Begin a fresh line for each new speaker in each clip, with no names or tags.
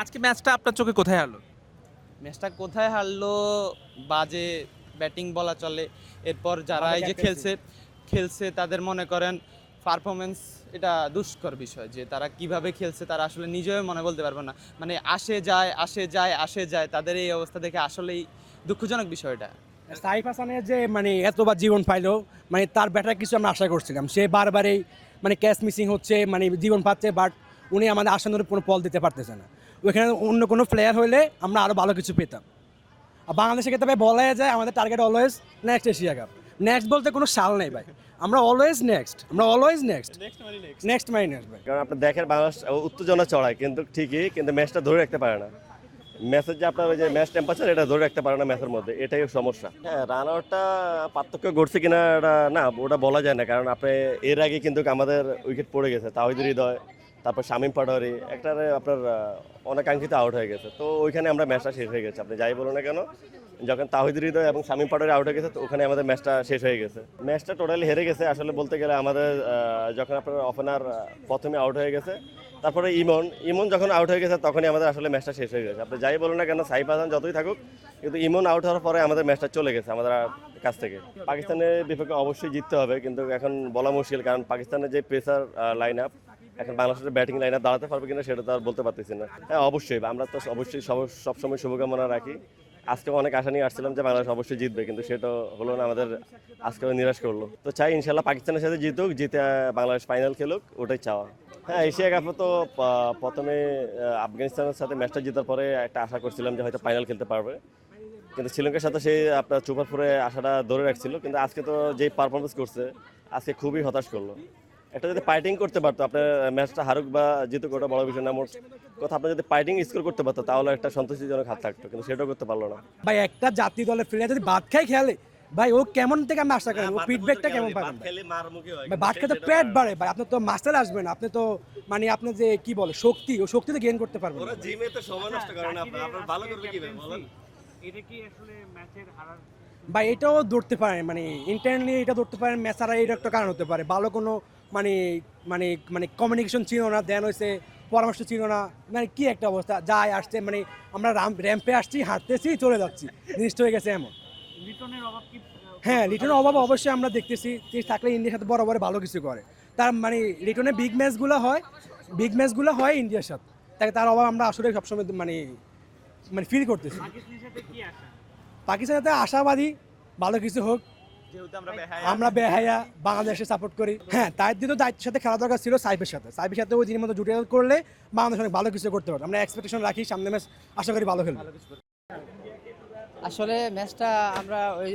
আজকে ম্যাচটা আপনার চোখে কোথায় হারলো?
ম্যাচটা কোথায় হারলো? বাজে ব্যাটিং বলা চলে। এরপর যারা এই যে খেলছে খেলছে তাদের মনে করেন পারফরমেন্স এটা দুষ্কর বিষয় যে তারা কীভাবে খেলছে তারা আসলে নিজেও মনে বলতে পারবে না। মানে আসে যায় আসে যায় আসে যায় তাদের এই অবস্থা দেখে আসলেই দুঃখজনক বিষয়টা
সাইফ হাসানের যে মানে এতবার জীবন পাইলো মানে তার ব্যাটার কিছু আমরা আশা করছিলাম। সে বারবারই মানে ক্যাচ মিসিং হচ্ছে মানে জীবন পাচ্ছে বাট উনি আমাদের আসানোর কোনো পল দিতে পারতেছে না। ওইখানে অন্য কোনো প্লেয়ার হলে আমরা আরও ভালো কিছু পেতাম। আর বাংলাদেশের ক্ষেত্রে বলা যায় আমাদের target always next Asia cup next বলতে কোনো সাল নেই ভাই। আমরা অলওয়েজ নেক্সট আমরা always next next my next ভাই।
কারণ আপনি দেখেন বাংলাদেশ উত্তেজনা চড়ায় কিন্তু ঠিকই কিন্তু ম্যাচটা ধরে রাখতে পারে না। ম্যাচের যে আপনার ওই যে ম্যাচ টেম্পারেচার এটা ধরে রাখতে পারে না ম্যাচের মধ্যে। এটাই সমস্যা। হ্যাঁ রান আউটটা পার্থক্য ঘটছে কিনা এটা না ওটা বলা যায় না। কারণ আপনি এর আগে কিন্তু আমাদের উইকেট পড়ে গেছে তাহিদ হৃদয়। তারপর শামীম পাটোয়ারি একটা আপনার অনাকাঙ্ক্ষিত আউট হয়ে গেছে। তো ওইখানে আমরা ম্যাচটা শেষ হয়ে গেছে। আপনি যাই বলুন না কেন, যখন তাহিদ হৃদয় এবং শামীম পাটোয়ারি আউট হয়ে গেছে, তো ওখানে আমাদের ম্যাচটা শেষ হয়ে গেছে। ম্যাচটা টোটালি হেরে গেছে। আসলে বলতে গেলে আমাদের যখন আপনার ওপেনার প্রথমে আউট হয়ে গেছে, তারপরে ইমন ইমন যখন আউট হয়ে গেছে, তখনই আমাদের আসলে ম্যাচটা শেষ হয়ে গেছে। আপনি যাই বলুন না কেন, সাইফ হাসান যতই থাকুক, কিন্তু ইমন আউট হওয়ার পরে আমাদের ম্যাচটা চলে গেছে আমাদের কাছ থেকে। পাকিস্তানের বিপক্ষে অবশ্যই জিততে হবে, কিন্তু এখন বলা মুশকিল, কারণ পাকিস্তানের যে প্রেসার লাইন আপ এখন বাংলাদেশের ব্যাটিং লাইনে দাঁড়াতে পারবে কিনা সেটা তো আর বলতে পারতেছি না। হ্যাঁ অবশ্যই, আমরা তো অবশ্যই সব- সবসময় শুভকামনা রাখি। আজকে অনেক আশা নিয়ে আসছিলাম যে বাংলাদেশ অবশ্যই জিতবে, কিন্তু সেটা হলো না, আমাদের আজকে নিরাশ করল। তো চাই ইনশাল্লাহ পাকিস্তানের সাথে জিতুক, জিতে বাংলাদেশ ফাইনাল খেলুক, ওটাই চাওয়া। হ্যাঁ এশিয়া কাপে তো প্রথমে আফগানিস্তানের সাথে ম্যাচটা জেতার পরে একটা আশা করছিলাম যে হয়তো ফাইনাল খেলতে পারবে। কিন্তু শ্রীলঙ্কার সাথে সেই, আপনার চুপার ফোরে আশাটা ধরে রাখছিল, কিন্তু আজকে তো যেই পারফরমেন্স করছে, আজকে খুবই হতাশ করল। এটা যদি ফাইটিং করতে পারতো আপনার ম্যাচটা হারুক বা জিতুক ওটা বড় বিষয় না মোট কথা আপনি যদি ফাইটিং স্কোর করতে পারতো তাহলে একটা সন্তুষ্টিজনক হাত থাকতো কিন্তু সেটাও করতে পারল না
ভাই একটা জাতীয় দলের প্লেয়ার যদি ভাত খাই খেলে ভাই ও কেমন থেকে আমি আশা করেন ও ফিডব্যাকটা কেমন পাবেন ভাই? ভাত খেতে পেট বাড়ে ভাই আপনার তো মাস্টার আসবে না আপনি তো মানে আপনার যে কি বলে শক্তি ও শক্তি তো গেইন করতে পারবেন না।
জিমে তো সময় নষ্ট করে না আপনার ভালো করবে কীভাবে বলেন
ভাই এটাও ধরতে পারেন মানে ইন্টারনালি এটা ধরতে পারেন ম্যাচারা এটা একটা কারণ হতে পারে ভালো কোনো মানে মানে মানে কমিউনিকেশন ছিল না দেন হয়েছে পরামর্শ ছিল না। মানে কি একটা অবস্থা? যায় আসছে মানে আমরা র্যাম্পে আসছি হাঁটতেছি চলে যাচ্ছি। জিনিসটা হয়ে গেছে এমন। হ্যাঁ লিটনের অভাব অবশ্যই আমরা দেখতেছি। থাকলে ইন্ডিয়ার সাথে বড় বড় ভালো কিছু করে। তার মানে লিটনের বিগ ম্যাচগুলো হয় বিগ ম্যাচগুলো হয় ইন্ডিয়ার সাথে। তাকে তার অভাব আমরা আসলে সবসময় মানে মানে ফিল করতেছি। পাকিস্তানের সাথে আশাবাদী ভালো কিছু হোক।
আমরা
আমরা বেহায়া বাংলাদেশে সাপোর্ট করি। হ্যাঁ তার দিকে তো দায়িত্বের সাথে খেলা দরকার ছিল সাইফের সাথে। সাইফের সাথে ওই দিনের মতো জুটে করলে বাংলাদেশ অনেক ভালো কিছু করতে পারবে। আমরা এক্সপেকটেশন রাখি সামনে ম্যাচ আশা করি ভালো খেলবে।
আসলে ম্যাচটা আমরা ওই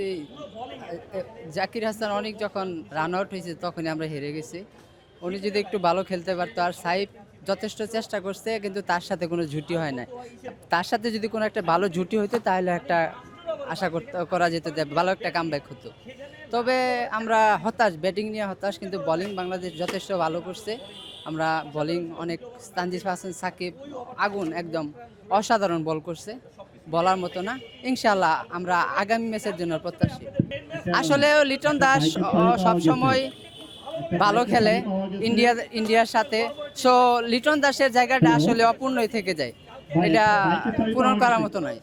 জাকির হাসান অনেক যখন রান আউট হয়েছে তখনই আমরা হেরে গেছি। উনি যদি একটু ভালো খেলতে পারতো আর সাইফ যথেষ্ট চেষ্টা করছে কিন্তু তার সাথে কোনো জুটি হয় না তার সাথে যদি কোনো একটা ভালো জুটি হতো তাহলে একটা আশা করতে, করা যেত যে ভালো একটা কামব্যাক হতো। তবে আমরা হতাশ ব্যাটিং নিয়ে হতাশ, কিন্তু বোলিং বাংলাদেশ যথেষ্ট ভালো করছে। আমরা বোলিং অনেক তানজিদ হাসান, সাকিব আগুন একদম অসাধারণ বল করছে। বলার মতো না। ইনশাল্লাহ আমরা আগামী ম্যাচের জন্য প্রত্যাশী। আসলে লিটন দাস সব সময় ভালো খেলে। ইন্ডিয়া, ইন্ডিয়ার সাথে। সো লিটন দাসের জায়গাটা আসলে অপূর্ণই থেকে যায়। এটা পূরণ করার মতো নয়।